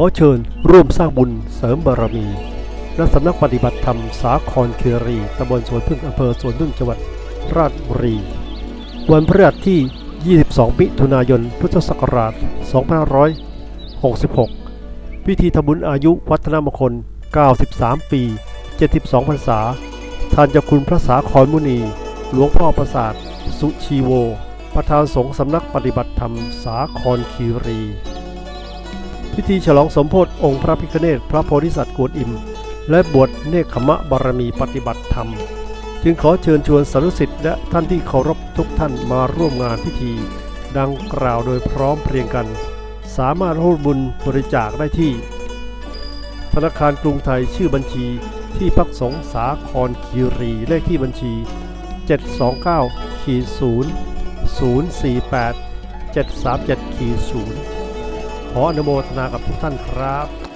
อเชิญร่วมสร้างบุญเสริมบารมีณสำนักปฏิบัติธรรมสาครคีรีตำบลสวนพึ่งอำเภอสวนพึ่งจังหวัดราชบุรี วันพฤหัสที่ 22 มิถุนายน พุทธศักราช 2566 พิธีทำบุญอายุวัฒนมงคล 93 ปี 72 พรรษาท่านเจ้าคุณพระสาครมุนี หลวงพ่อประสาท สุชีโว ประธานสงฆ์สำนักปฏิบัติธรรมสาครคีรี พิธีฉลองสมโพธิองค์พระพิฆเนศพระโพธิสัตว์กวนอิม และบวชเนคขมะบารมีปฏิบัติธรรม จึงขอเชิญชวนสารุสิทธิ์และท่านที่เคารพทุกท่านมาร่วมงานพิธี ดังกล่าวโดยพร้อมเพรียงกัน สามารถร่วมบุญบริจาคได้ที่ ธนาคารกรุงไทยชื่อบัญชีที่พักสงสาครคีรีเลขที่บัญชี 729ขีด0 048 737ขีด0 ขออนุโมทนากับทุกท่านครับ